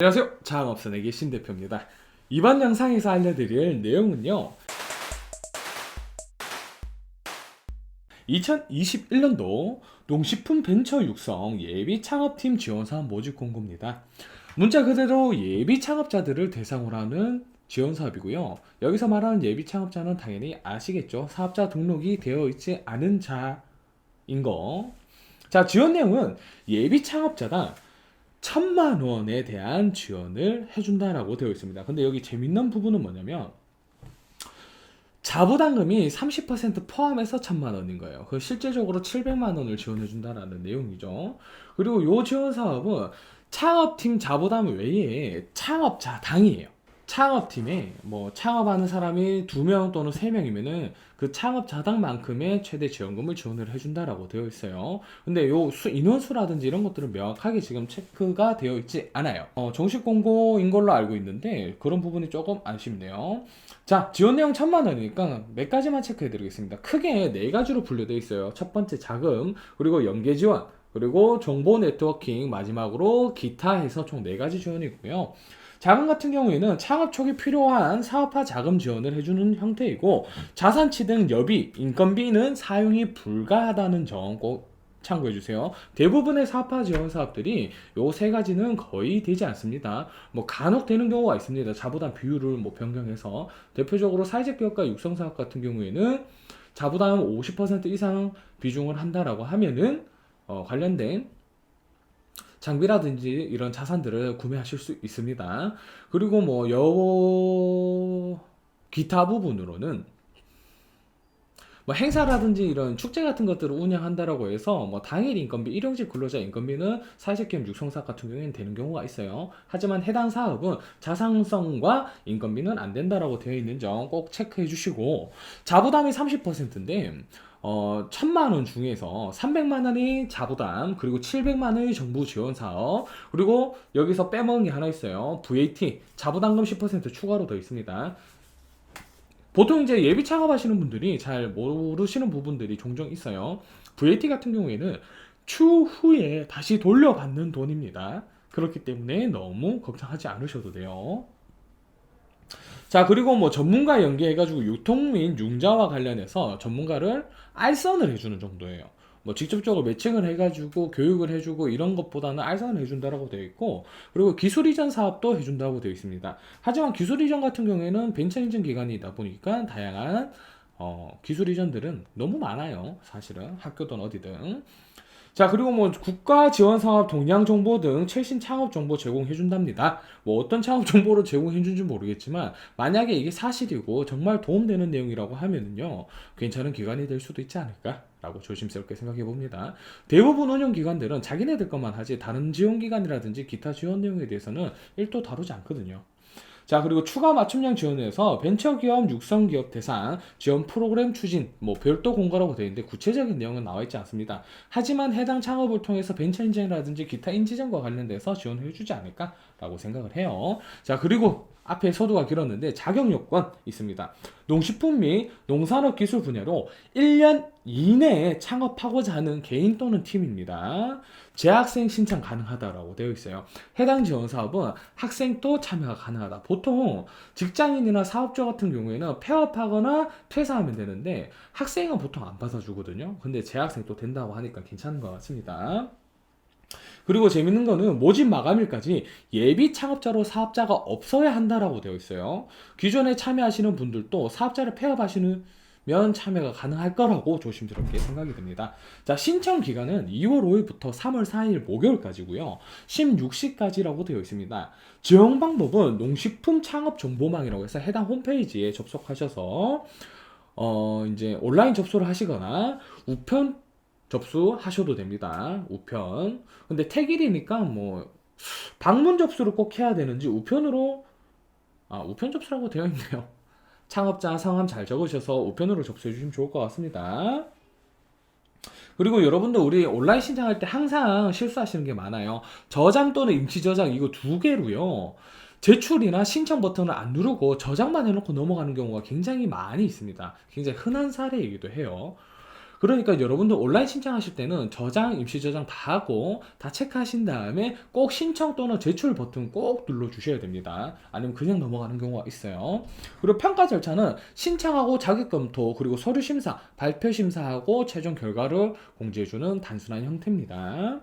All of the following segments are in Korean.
안녕하세요. 장업선에게 신대표입니다. 이번 영상에서 알려드릴 내용은요. 2021년도 농식품 벤처 육성 예비 창업팀 지원 사업 모집 공고입니다. 문자 그대로 예비 창업자들을 대상으로 하는 지원 사업이고요. 여기서 말하는 예비 창업자는 당연히 아시겠죠. 사업자 등록이 되어 있지 않은 자인 거. 자, 지원 내용은 예비 창업자당 천만 원에 대한 지원을 해준다라고 되어 있습니다. 근데 여기 재밌는 부분은 뭐냐면 자부담금이 30% 포함해서 천만 원인 거예요. 그 실제적으로 700만 원을 지원해 준다라는 내용이죠. 그리고 요 지원 사업은 창업팀 자부담 외에 창업자 당이에요. 창업팀에 뭐 창업하는 사람이 두 명 또는 세 명이면은 그 창업 자당만큼의 최대 지원금을 지원을 해준다라고 되어 있어요. 근데 요 수, 인원수라든지 이런 것들은 명확하게 지금 체크가 되어 있지 않아요. 어, 정식 공고인 걸로 알고 있는데 그런 부분이 조금 아쉽네요. 자, 지원 내용 천만 원이니까 몇 가지만 체크해 드리겠습니다. 크게 네 가지로 분류되어 있어요. 첫 번째 자금, 그리고 연계 지원, 그리고 정보 네트워킹, 마지막으로 기타 해서 총네 가지 지원이 있고요. 자금 같은 경우에는 창업 초기 필요한 사업화 자금 지원을 해주는 형태이고 자산치 등 여비, 인건비는 사용이 불가하다는 점 꼭 참고해 주세요. 대부분의 사업화 지원 사업들이 요 세 가지는 거의 되지 않습니다. 뭐 간혹 되는 경우가 있습니다. 자부담 비율을 뭐 변경해서 대표적으로 사회적 기업과 육성 사업 같은 경우에는 자부담 50% 이상 비중을 한다라고 하면은 어, 관련된 장비라든지 이런 자산들을 구매하실 수 있습니다. 그리고 뭐 여 기타 부분으로는 뭐 행사라든지 이런 축제 같은 것들을 운영한다라고 해서 뭐 당일 인건비, 일용직 근로자 인건비는 사회적 기업 육성사업 같은 경우에는 되는 경우가 있어요. 하지만 해당 사업은 자상성과 인건비는 안 된다라고 되어 있는 점 꼭 체크해 주시고 자부담이 30%인데 어, 천만 원 중에서 300만 원이 자부담, 그리고 700만 원이 정부 지원 사업, 그리고 여기서 빼먹은 게 하나 있어요. VAT, 자부담금 10% 추가로 더 있습니다. 보통 이제 예비 창업하시는 분들이 잘 모르시는 부분들이 종종 있어요. VAT 같은 경우에는 추후에 다시 돌려받는 돈입니다. 그렇기 때문에 너무 걱정하지 않으셔도 돼요. 자, 그리고 뭐 전문가 연계해가지고 유통 및 융자와 관련해서 전문가를 알선을 해주는 정도예요. 뭐 직접적으로 매칭을 해가지고 교육을 해주고 이런 것보다는 알선을 해준다라고 되어 있고 그리고 기술 이전 사업도 해준다고 되어 있습니다. 하지만 기술 이전 같은 경우에는 벤처 인증 기관이다 보니까 다양한 어, 기술 이전들은 너무 많아요. 사실은 학교든 어디든. 자, 그리고 뭐 국가 지원 사업 동향 정보 등 최신 창업 정보 제공해 준답니다. 뭐 어떤 창업 정보를 제공해 준지 모르겠지만 만약에 이게 사실이고 정말 도움되는 내용이라고 하면은요. 괜찮은 기관이 될 수도 있지 않을까 라고 조심스럽게 생각해 봅니다. 대부분 운영 기관들은 자기네들 것만 하지 다른 지원 기관이라든지 기타 지원 내용에 대해서는 1도 다루지 않거든요. 자, 그리고 추가 맞춤형 지원에서 벤처기업 육성기업 대상 지원 프로그램 추진, 뭐 별도 공고라고 되어 있는데 구체적인 내용은 나와 있지 않습니다. 하지만 해당 창업을 통해서 벤처 인증이라든지 기타 인지점과 관련돼서 지원해 주지 않을까라고 생각을 해요. 자, 그리고 앞에 서두가 길었는데 자격 요건 있습니다. 농식품 및 농산업 기술 분야로 1년 이내에 창업하고자 하는 개인 또는 팀입니다. 재학생 신청 가능하다라고 되어 있어요. 해당 지원 사업은 학생도 참여가 가능하다. 보통 직장인이나 사업자 같은 경우에는 폐업하거나 퇴사하면 되는데 학생은 보통 안 받아주거든요. 근데 재학생 또 된다고 하니까 괜찮은 것 같습니다. 그리고 재밌는 거는 모집 마감일까지 예비 창업자로 사업자가 없어야 한다라고 되어 있어요. 기존에 참여하시는 분들도 사업자를 폐업하시는 면 참여가 가능할 거라고 조심스럽게 생각이 듭니다. 자, 신청 기간은 2월 5일부터 3월 4일 목요일까지고요. 16시까지라고 되어 있습니다. 지원 방법은 농식품 창업 정보망이라고 해서 해당 홈페이지에 접속하셔서 어, 이제 온라인 접수를 하시거나 우편 접수하셔도 됩니다. 우편. 근데 택일이니까 뭐 방문 접수를 꼭 해야 되는지 우편으로 아, 우편 접수라고 되어 있네요. 창업자 성함 잘 적으셔서 우편으로 접수해 주시면 좋을 것 같습니다. 그리고 여러분들 우리 온라인 신청할 때 항상 실수하시는 게 많아요. 저장 또는 임시 저장 이거 두 개로요. 제출이나 신청 버튼을 안 누르고 저장만 해놓고 넘어가는 경우가 굉장히 많이 있습니다. 굉장히 흔한 사례이기도 해요. 그러니까 여러분들 온라인 신청하실 때는 저장, 임시 저장 다 하고 다 체크하신 다음에 꼭 신청 또는 제출 버튼 꼭 눌러 주셔야 됩니다. 아니면 그냥 넘어가는 경우가 있어요. 그리고 평가 절차는 신청하고 자격 검토 그리고 서류 심사, 발표 심사하고 최종 결과를 공지해 주는 단순한 형태입니다.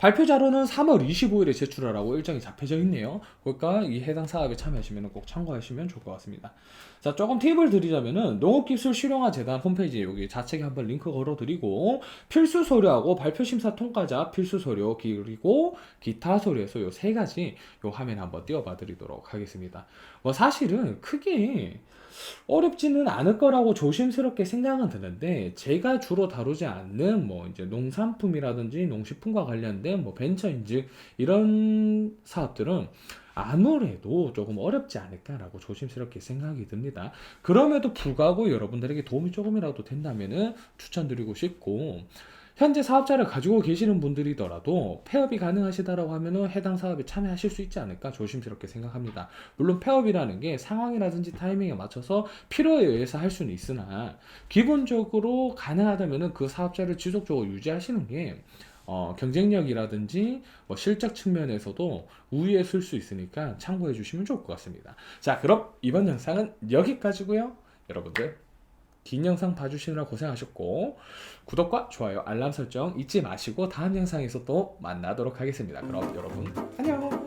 발표 자료는 3월 25일에 제출하라고 일정이 잡혀져 있네요. 그러니까 이 해당 사업에 참여하시면 꼭 참고하시면 좋을 것 같습니다. 자, 조금 팁을 드리자면은 농업기술 실용화 재단 홈페이지에 여기 좌측에 한번 링크 걸어드리고 필수 서류하고 발표 심사 통과자 필수 서류 그리고 기타 서류에서 요 세 가지 요 화면 한번 띄워봐 드리도록 하겠습니다. 뭐 사실은 크게 어렵지는 않을 거라고 조심스럽게 생각은 드는데 제가 주로 다루지 않는 뭐 이제 농산품이라든지 농식품과 관련된 뭐 벤처인즉 이런 사업들은 아무래도 조금 어렵지 않을까라고 조심스럽게 생각이 듭니다. 그럼에도 불구하고 여러분들에게 도움이 조금이라도 된다면은 추천드리고 싶고 현재 사업자를 가지고 계시는 분들이더라도 폐업이 가능하시다라고 하면은 해당 사업에 참여하실 수 있지 않을까 조심스럽게 생각합니다. 물론 폐업이라는 게 상황이라든지 타이밍에 맞춰서 필요에 의해서 할 수는 있으나 기본적으로 가능하다면은 그 사업자를 지속적으로 유지하시는 게 어, 경쟁력이라든지 뭐 실적 측면에서도 우위에 쓸수 있으니까 참고해 주시면 좋을 것 같습니다. 자, 그럼 이번 영상은 여기까지고요. 여러분들 긴 영상 봐주시느라 고생하셨고 구독과 좋아요, 알람 설정 잊지 마시고 다음 영상에서 또 만나도록 하겠습니다. 그럼 여러분 안녕.